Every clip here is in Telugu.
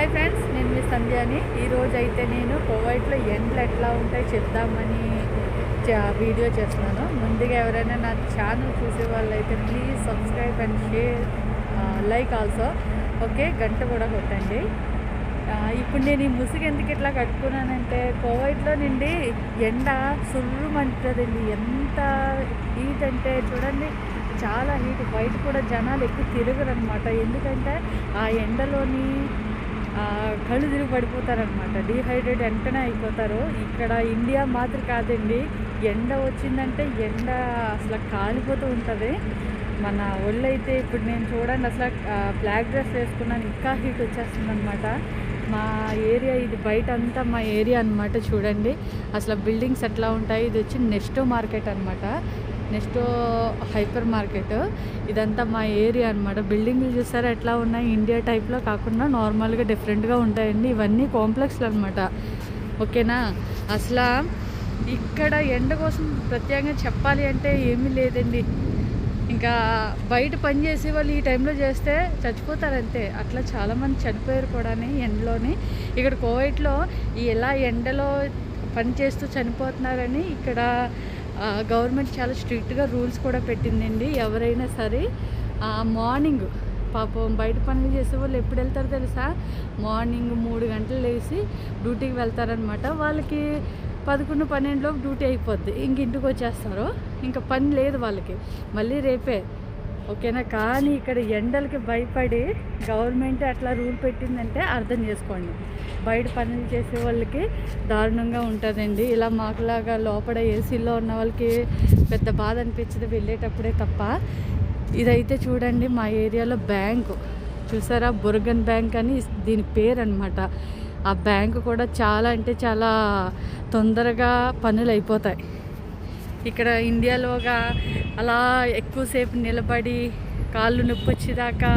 హాయ్ ఫ్రెండ్స్ నేను మీ సంధ్యాని. ఈరోజు అయితే నేను కోవైట్లో ఎండలు ఎట్లా ఉంటాయి చెప్దామని వీడియో చేస్తున్నాను. ముందుగా ఎవరైనా నా ఛానల్ చూసే వాళ్ళు అయితే please subscribe and share like also okay గంట కూడా కొట్టండి. ఇప్పుడు నేను ఈ ముసుగు ఎందుకు ఇట్లా కట్టుకున్నానంటే కోవైట్లో నుండి ఎండ సుర్రుమంటుందండి. ఎంత హీట్ అంటే చూడండి చాలా హీట్ బయట కూడా జనాలు ఎక్కువ తిరగరు అనమాట ఎందుకంటే ఆ ఎండలోని కళ్ళు తిరిగి పడిపోతారనమాట డీహైడ్రేట్ వెంటనే అయిపోతారు. ఇక్కడ ఇండియా మాత్రం కాదండి. ఎండ వచ్చిందంటే ఎండ అసలు కాలిపోతూ ఉంటుంది. మన ఒళ్ళు అయితే ఇప్పుడు నేను చూడండి అసలు బ్లాక్ డ్రెస్ వేసుకున్నాను ఇంకా హీట్ వచ్చేస్తుంది అనమాట మా ఏరియా ఇది బయట అంతా మా ఏరియా అన్నమాట చూడండి. అసలు బిల్డింగ్స్ ఎట్లా ఉంటాయి? ఇది వచ్చి నెక్స్ట్ మార్కెట్ అనమాట నెక్స్ట్ హైపర్ మార్కెట్. ఇదంతా మా ఏరియా అనమాట బిల్డింగ్లు చూసారా ఎట్లా ఉన్నాయి? ఇండియా టైప్లో కాకుండా నార్మల్గా డిఫరెంట్గా ఉంటాయండి. ఇవన్నీ కాంప్లెక్స్లు అనమాట ఓకేనా? అసలు ఇక్కడ ఎండ కోసం ప్రత్యేకంగా చెప్పాలి అంటే ఏమీ లేదండి. ఇంకా బయట పని చేసే వాళ్ళు ఈ టైంలో చేస్తే చచ్చిపోతారు అంతే అట్లా చాలామంది చనిపోయారు కూడా ఎండలోని. ఇక్కడ కోవైట్లో ఎలా ఎండలో పని చేస్తూ చనిపోతున్నారని ఇక్కడ గవర్నమెంట్ చాలా స్ట్రిక్ట్గా రూల్స్ కూడా పెట్టిందండి. ఎవరైనా సరే మార్నింగ్ పాపం బయట పనులు చేసే వాళ్ళు ఎప్పుడు వెళ్తారో తెలుసా? మార్నింగ్ మూడు గంటలు లేచి డ్యూటీకి వెళ్తారనమాట వాళ్ళకి పదకొండు పన్నెండులోపు డ్యూటీ అయిపోద్ది. ఇంక ఇంటికి వచ్చేస్తారు. ఇంకా పని లేదు వాళ్ళకి. మళ్ళీ రేపే ఓకేనా? కానీ ఇక్కడ ఎండలకి భయపడి గవర్నమెంట్ అట్లా రూల్ పెట్టిందంటే అర్థం చేసుకోండి. బయట పనులు చేసే వాళ్ళకి దారుణంగా ఉంటుందండి. ఇలా మాకులాగా లోపల ఏసీలో ఉన్న వాళ్ళకి పెద్ద బాధ అనిపించదు వెళ్ళేటప్పుడే తప్ప. ఇదైతే చూడండి మా ఏరియాలో బ్యాంకు. చూసారా? బుర్గన్ బ్యాంక్ అని దీని పేరు అనమాట ఆ బ్యాంకు కూడా చాలా అంటే చాలా తొందరగా పనులు అయిపోతాయి ఇక్కడ ఇండియాలోగా అలా ఎక్కువసేపు నిలబడి కాళ్ళు నొప్పి వచ్చేదాకా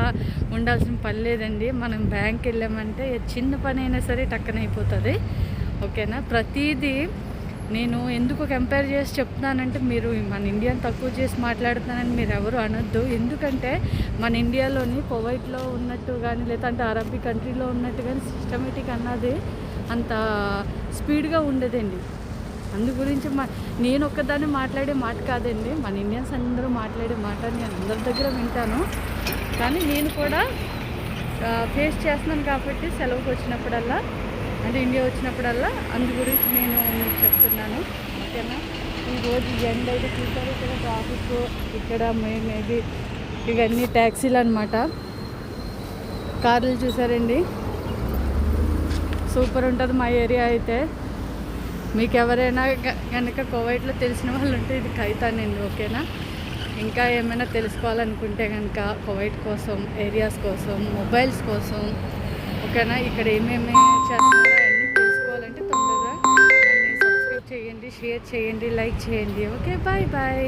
ఉండాల్సిన పని లేదండి. మనం బ్యాంక్ వెళ్ళామంటే చిన్న పని అయినా సరే టక్కన అయిపోతుంది. ఓకేనా? ప్రతిదీ నేను ఎందుకు కంపేర్ చేసి చెప్తున్నానంటే మీరు మన ఇండియాని తక్కువ చేసి మాట్లాడుతున్నానని మీరు ఎవరు అనొద్దు. ఎందుకంటే మన ఇండియాలోని కువైట్లో ఉన్నట్టు కానీ లేదంటే అరబీ కంట్రీలో ఉన్నట్టు కానీ సిస్టమేటిక్ అన్నది అంత స్పీడ్గా ఉండదండి. అందు గురించి మా నేను ఒక్కదాన్ని మాట్లాడే మాట కాదండి. మన ఇండియన్స్ అందరూ మాట్లాడే మాట నేను అందరి దగ్గర వింటాను. కానీ నేను కూడా ఫేస్ చేస్తున్నాను కాబట్టి సెలవుకి వచ్చినప్పుడల్లా అంటే ఇండియా వచ్చినప్పుడల్లా అందు గురించి నేను మీకు చెప్తున్నాను. ఓకేనా? ఈరోజు ఎండ అయితే చూసారు ఇక్కడ ట్రాఫిక్ ఇక్కడ మేబీ ఇవన్నీ ట్యాక్సీలు అనమాట కార్లు చూసారండి. సూపర్ ఉంటుంది మా ఏరియా అయితే. మీకు ఎవరైనా కనుక కోవైట్లో తెలిసిన వాళ్ళు ఉంటే ఇది కైతానండి ఓకేనా? ఇంకా ఏమైనా తెలుసుకోవాలనుకుంటే కనుక కోవైట్ కోసం ఏరియాస్ కోసం మొబైల్స్ కోసం ఓకేనా? ఇక్కడ ఏమేమి చేస్తున్నారో అన్నీ తెలుసుకోవాలంటే తొందరగా నన్ను సబ్స్క్రైబ్ చేయండి షేర్ చేయండి లైక్ చేయండి ఓకే? Bye bye.